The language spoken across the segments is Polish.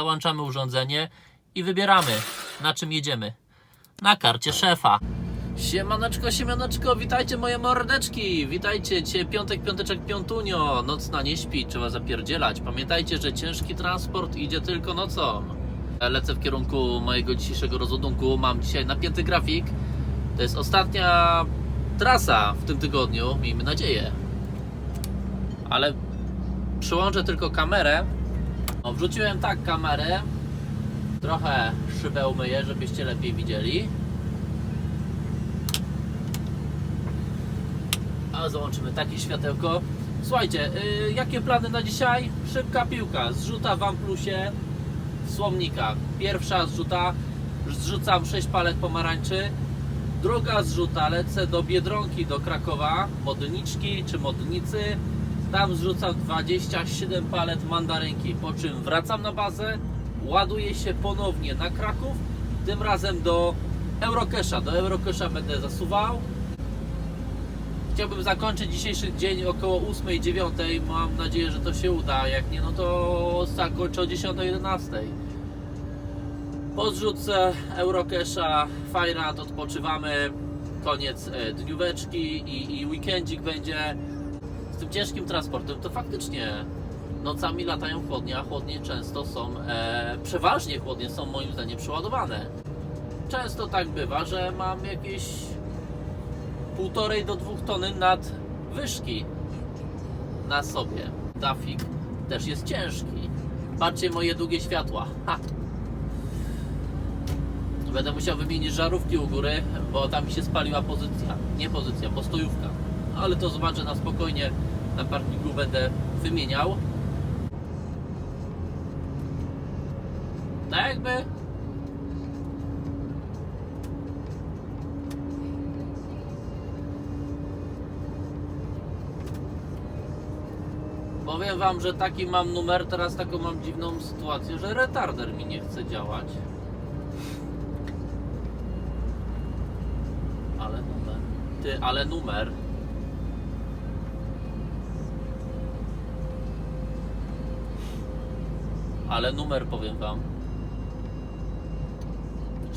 załączamy urządzenie i wybieramy na czym jedziemy. Na karcie szefa. Siemaneczko, siemaneczko, witajcie moje mordeczki, witajcie, dzisiaj piątek, piąteczek, piątunio, nocna nie śpi, trzeba zapierdzielać. Pamiętajcie, że ciężki transport idzie tylko nocą. Lecę w kierunku mojego dzisiejszego rozładunku, mam dzisiaj napięty grafik. To jest ostatnia trasa w tym tygodniu, miejmy nadzieję. Ale przyłączę tylko kamerę. O, wrzuciłem tak kamerę, trochę szybę umyję, żebyście lepiej widzieli. A załączymy takie światełko. Słuchajcie, yy, jakie plany na dzisiaj? Szybka piłka, zrzuta w Amplusie w Słomnikach. Pierwsza zrzuta, zrzucam 6 palet pomarańczy. Druga zrzuta, lecę do Biedronki, do Krakowa, Modniczki czy Modnicy. Tam zrzucam 27 palet mandarynki, po czym wracam na bazę, ładuję się ponownie na Kraków, tym razem do Eurokesza. Do Eurokesza będę zasuwał. Chciałbym zakończyć dzisiejszy dzień około 8-9. Mam nadzieję, że to się uda. Jak nie, no to zakończę o 10-11. Po zrzutce Eurokesza, fajrat, odpoczywamy. Koniec e, dnióweczki i, i weekendzik będzie. Tym ciężkim transportem to faktycznie nocami latają chłodnie, a chłodnie często są, e, przeważnie chłodnie są moim zdaniem przeładowane. Często tak bywa, że mam jakieś półtorej do dwóch tony nad wyżki na sobie. Dafik też jest ciężki. Patrzcie moje długie światła. Ha. Będę musiał wymienić żarówki u góry, bo tam mi się spaliła pozycja. Nie pozycja, postojówka. Ale to zobaczę na spokojnie. Na parkingu będę wymieniał. Tak jakby Powiem wam, że taki mam numer, teraz taką mam dziwną sytuację, że retarder mi nie chce działać. Ale numer. Ty, ale numer. Ale numer powiem wam.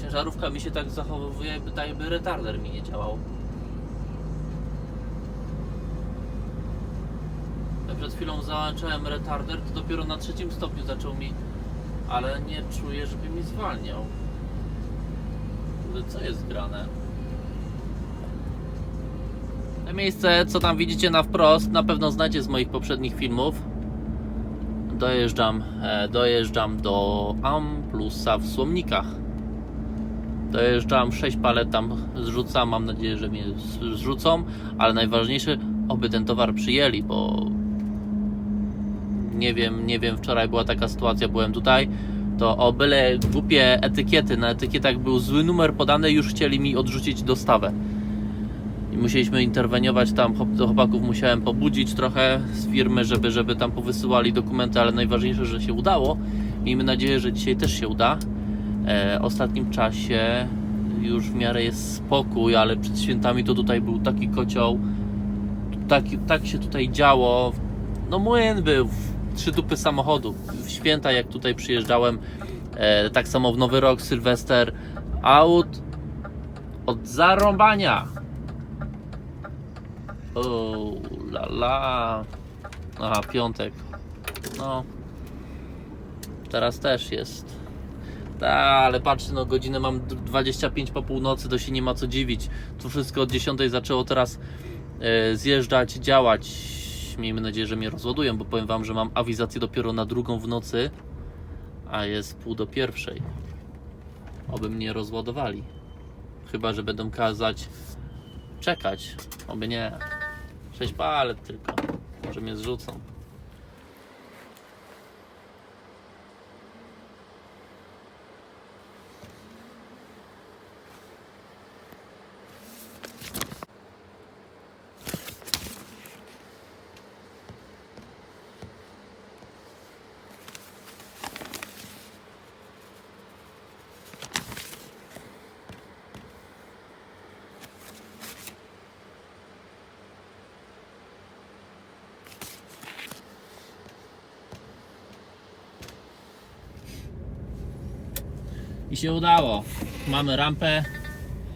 Ciężarówka mi się tak zachowuje, jakby, tak jakby retarder mi nie działał. Ja przed chwilą załączałem retarder, to dopiero na trzecim stopniu zaczął mi, ale nie czuję, żeby mi zwalniał. Co jest grane? To miejsce, co tam widzicie na wprost, na pewno znacie z moich poprzednich filmów. Dojeżdżam, e, dojeżdżam do Amplusa w Słomnikach. Dojeżdżam 6 palet tam zrzucam, mam nadzieję, że mnie zrzucą, ale najważniejsze, oby ten towar przyjęli, bo nie wiem, nie wiem, wczoraj była taka sytuacja, byłem tutaj, to o byle głupie etykiety, na etykietach był zły numer podany, już chcieli mi odrzucić dostawę. I musieliśmy interweniować tam, do chłopaków musiałem pobudzić trochę z firmy, żeby, żeby tam powysyłali dokumenty, ale najważniejsze, że się udało. Miejmy nadzieję, że dzisiaj też się uda. E, ostatnim czasie już w miarę jest spokój, ale przed świętami to tutaj był taki kocioł. Tak, tak się tutaj działo. No młyn był, trzy dupy samochodu. W święta jak tutaj przyjeżdżałem, e, tak samo w Nowy Rok, Sylwester, aut od zarąbania. O la la. Aha, piątek. No. Teraz też jest. Ta, ale patrzcie, no godzinę mam d- 25 po północy, to się nie ma co dziwić. Tu wszystko od 10 zaczęło teraz e, zjeżdżać, działać. Miejmy nadzieję, że mnie rozładują, bo powiem wam, że mam awizację dopiero na drugą w nocy, a jest pół do pierwszej. Oby mnie rozładowali. Chyba, że będą kazać czekać. Oby nie. 6 palet tylko. Może mnie zrzucą. I się udało. Mamy rampę.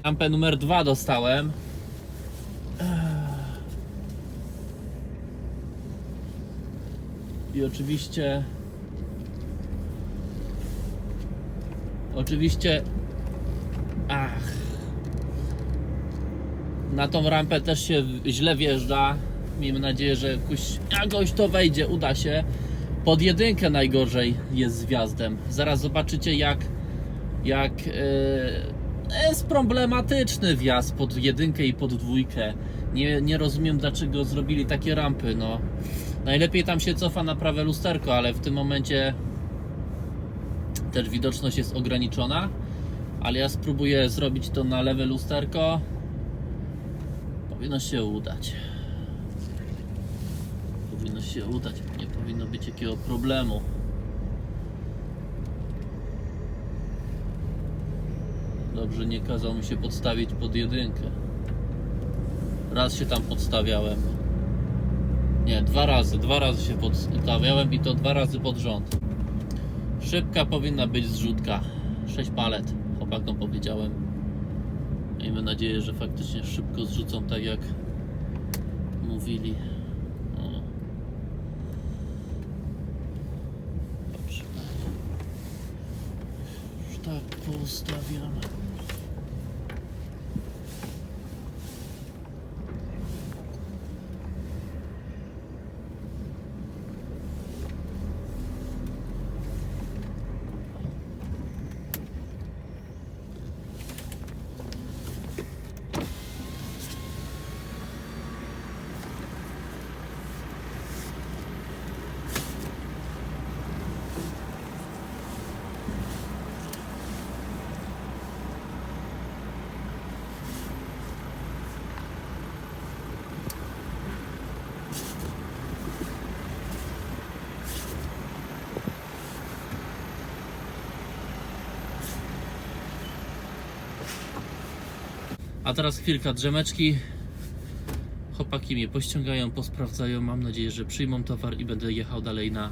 Rampę numer dwa dostałem. I oczywiście. Oczywiście. Ach. Na tą rampę też się źle wjeżdża. Miejmy nadzieję, że jakoś, jakoś to wejdzie, uda się. Pod jedynkę najgorzej jest z wjazdem. Zaraz zobaczycie jak, jak e, jest problematyczny wjazd pod jedynkę i pod dwójkę. Nie, nie rozumiem dlaczego zrobili takie rampy. No. Najlepiej tam się cofa na prawe lusterko, ale w tym momencie też widoczność jest ograniczona. Ale ja spróbuję zrobić to na lewe lusterko. Powinno się udać. Powinno się udać. Nie powinno być jakiego problemu. Dobrze, nie kazał mi się podstawić pod jedynkę. Raz się tam podstawiałem. Nie, dwa razy. Dwa razy się podstawiałem i to dwa razy pod rząd. Szybka powinna być zrzutka. 6 palet. Chłopakom powiedziałem. Miejmy nadzieję, że faktycznie szybko zrzucą tak jak mówili. Dobrze. Już tak poustawiam. A teraz chwilka drzemeczki. Chłopaki mnie pościągają, posprawdzają. Mam nadzieję, że przyjmą towar i będę jechał dalej na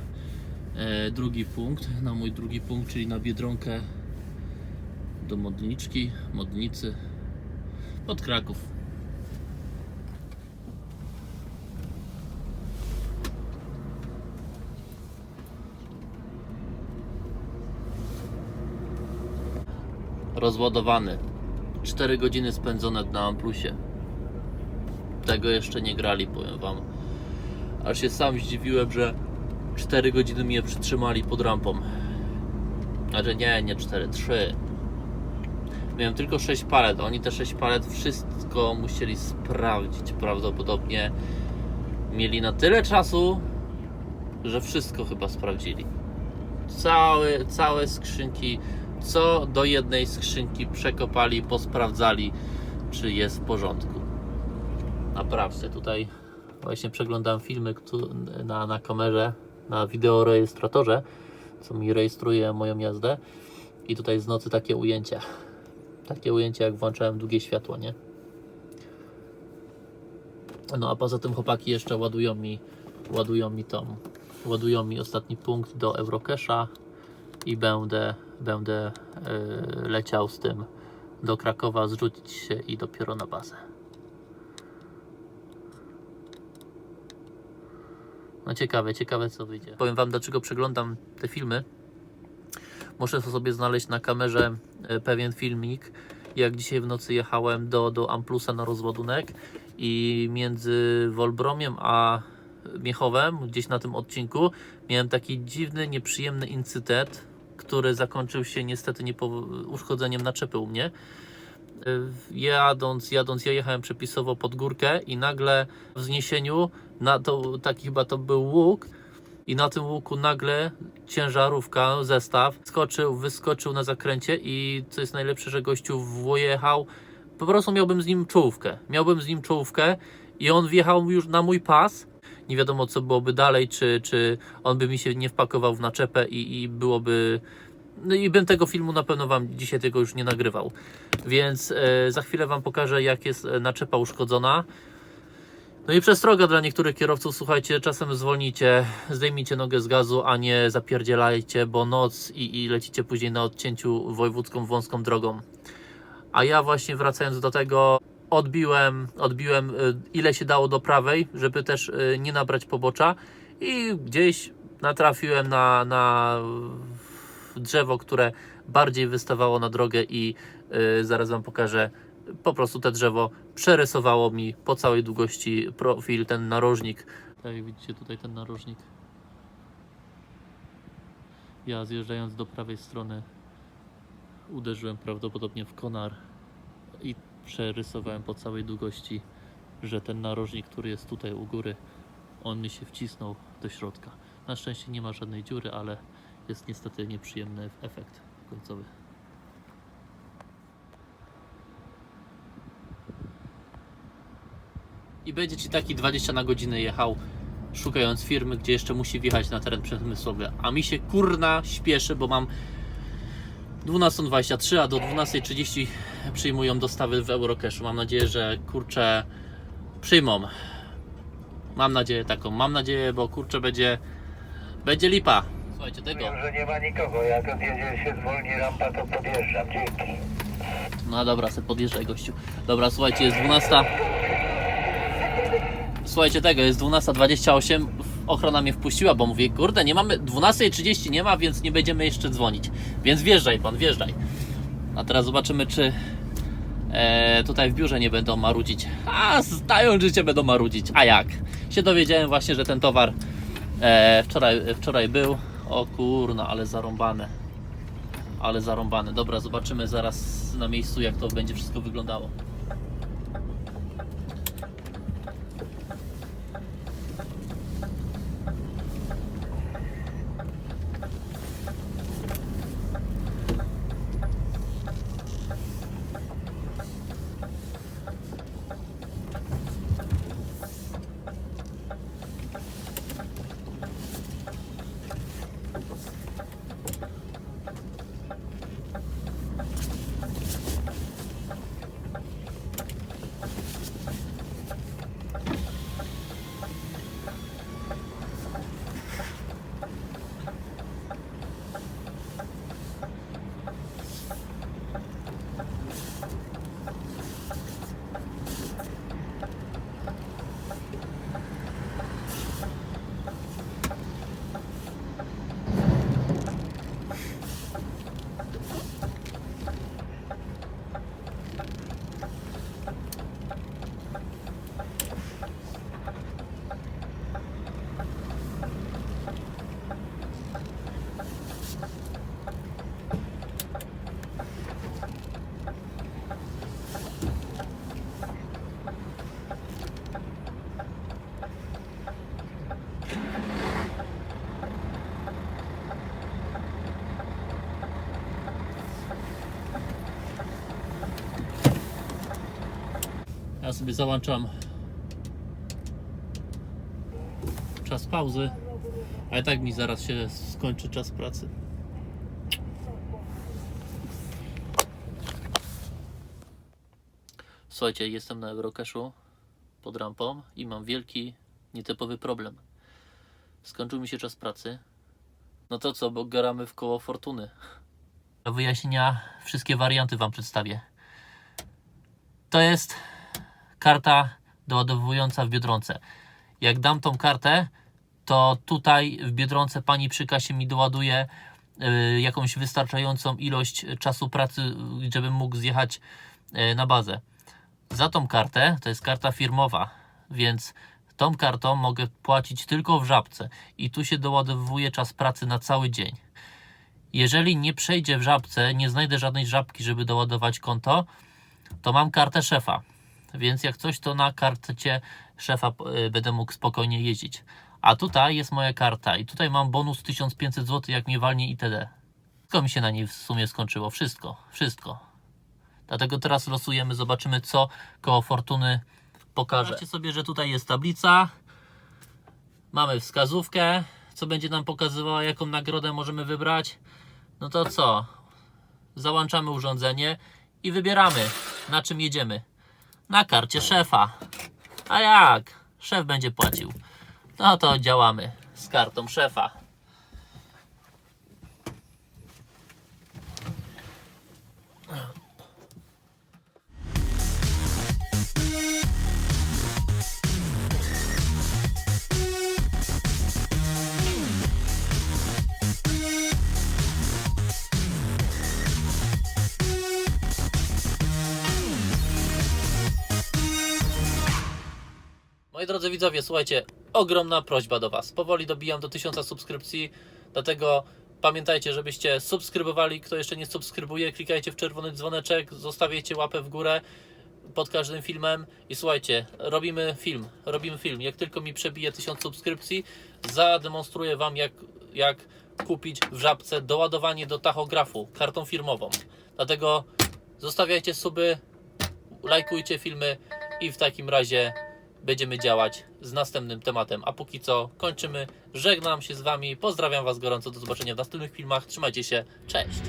e, drugi punkt, na mój drugi punkt, czyli na Biedronkę do Modniczki, Modnicy, pod Kraków. Rozładowany. 4 godziny spędzone na Amplusie. Tego jeszcze nie grali, powiem wam. Aż się sam zdziwiłem, że 4 godziny mnie przytrzymali pod rampą. Znaczy nie, nie 4, 3. Miałem tylko 6 palet. Oni te 6 palet wszystko musieli sprawdzić. Prawdopodobnie mieli na tyle czasu, że wszystko chyba sprawdzili. Całe, całe skrzynki, co do jednej skrzynki przekopali, posprawdzali, czy jest w porządku. Naprawdę, tutaj właśnie przeglądam filmy na, na kamerze, na wideorejestratorze, co mi rejestruje moją jazdę. I tutaj z nocy takie ujęcia. Takie ujęcia, jak włączałem długie światło, nie? No a poza tym chłopaki jeszcze ładują mi, ładują mi tą, ładują mi ostatni punkt do Eurocasha i będę, będę yy, leciał z tym do Krakowa, zrzucić się i dopiero na bazę. No ciekawe, ciekawe co wyjdzie. Powiem wam dlaczego przeglądam te filmy. Muszę sobie znaleźć na kamerze e, pewien filmik, jak dzisiaj w nocy jechałem do, do Amplusa na rozładunek i między Wolbromiem a Miechowem, gdzieś na tym odcinku, miałem taki dziwny, nieprzyjemny incydent, który zakończył się niestety niepo- uszkodzeniem naczepy u mnie. Y, Jadąc, jadąc, ja jechałem przepisowo pod górkę i nagle w wzniesieniu, na to, taki chyba to był łuk, i na tym łuku nagle ciężarówka, zestaw, skoczył, wyskoczył na zakręcie i co jest najlepsze, że gościu wjechał, po prostu miałbym z nim czołówkę, miałbym z nim czołówkę i on wjechał już na mój pas, nie wiadomo co byłoby dalej, czy, czy on by mi się nie wpakował w naczepę i, i byłoby... No i bym tego filmu na pewno Wam dzisiaj tego już nie nagrywał. Więc e, za chwilę Wam pokażę jak jest e, naczepa uszkodzona. No i przestroga dla niektórych kierowców, słuchajcie, czasem zwolnijcie, zdejmijcie nogę z gazu, a nie zapierdzielajcie, bo noc i, i lecicie później na odcięciu wojewódzką wąską drogą. A ja właśnie wracając do tego, odbiłem, odbiłem y, ile się dało do prawej, żeby też y, nie nabrać pobocza i gdzieś natrafiłem na, na drzewo, które bardziej wystawało na drogę i y, zaraz Wam pokażę. Po prostu te drzewo przerysowało mi po całej długości profil, ten narożnik. Tak jak widzicie tutaj ten narożnik. Ja zjeżdżając do prawej strony uderzyłem prawdopodobnie w konar i przerysowałem po całej długości, że ten narożnik, który jest tutaj u góry, on mi się wcisnął do środka. Na szczęście nie ma żadnej dziury, ale jest niestety nieprzyjemny efekt końcowy. I będzie ci taki 20 na godzinę jechał, szukając firmy, gdzie jeszcze musi wjechać na teren przemysłowy. A mi się kurna śpieszy, bo mam 12.23, a do 12.30 przyjmują dostawy w Eurocashu. Mam nadzieję, że kurczę przyjmą. Mam nadzieję taką, mam nadzieję, bo kurczę będzie będzie lipa. Słuchajcie tego. Wiem, że nie ma nikogo. Jak odjedzie się zwolni rampa, to podjeżdżam. Dzięki. No dobra, se podjeżdżaj gościu. Dobra, słuchajcie, jest 12. Słuchajcie tego, jest 12.28. Ochrona mnie wpuściła, bo mówię, kurde, nie mamy 12.30 nie ma, więc nie będziemy jeszcze dzwonić. Więc wjeżdżaj pan, wjeżdżaj. A teraz zobaczymy, czy e, tutaj w biurze nie będą marudzić. A, zdają życie będą marudzić. A jak? Się dowiedziałem właśnie, że ten towar e, wczoraj, wczoraj był. O kurna, ale zarąbane. Ale zarąbane. Dobra, zobaczymy zaraz na miejscu, jak to będzie wszystko wyglądało. Ja sobie załączam czas pauzy, a i tak mi zaraz się skończy czas pracy. Słuchajcie, jestem na Eurocashu pod rampą i mam wielki, nietypowy problem. Skończył mi się czas pracy. No to co, bo garamy w koło fortuny. Do wyjaśnienia wszystkie warianty Wam przedstawię. To jest karta doładowująca w Biedronce. Jak dam tą kartę, to tutaj w Biedronce pani przy kasie mi doładuje y, jakąś wystarczającą ilość czasu pracy, żebym mógł zjechać y, na bazę. Za tą kartę, to jest karta firmowa, więc tą kartą mogę płacić tylko w żabce i tu się doładowuje czas pracy na cały dzień. Jeżeli nie przejdzie w żabce, nie znajdę żadnej żabki, żeby doładować konto, to mam kartę szefa. Więc jak coś, to na karcie szefa y, będę mógł spokojnie jeździć. A tutaj jest moja karta i tutaj mam bonus 1500 zł, jak mnie walnie itd. Wszystko mi się na niej w sumie skończyło. Wszystko, wszystko. Dlatego teraz losujemy, zobaczymy co koło fortuny pokaże. Zobaczcie sobie, że tutaj jest tablica. Mamy wskazówkę, co będzie nam pokazywała, jaką nagrodę możemy wybrać. No to co? Załączamy urządzenie i wybieramy, na czym jedziemy. Na karcie szefa. A jak? szef będzie płacił. No to działamy z kartą szefa. Moi drodzy widzowie, słuchajcie, ogromna prośba do Was. Powoli dobijam do 1000 subskrypcji, dlatego pamiętajcie, żebyście subskrybowali. Kto jeszcze nie subskrybuje, klikajcie w czerwony dzwoneczek, zostawiajcie łapę w górę pod każdym filmem i słuchajcie, robimy film, robimy film. Jak tylko mi przebije 1000 subskrypcji, zademonstruję Wam jak, jak kupić w Żabce doładowanie do tachografu kartą firmową. Dlatego zostawiajcie suby, lajkujcie filmy i w takim razie będziemy działać z następnym tematem. A póki co kończymy. Żegnam się z Wami. Pozdrawiam Was gorąco. Do zobaczenia w następnych filmach. Trzymajcie się. Cześć.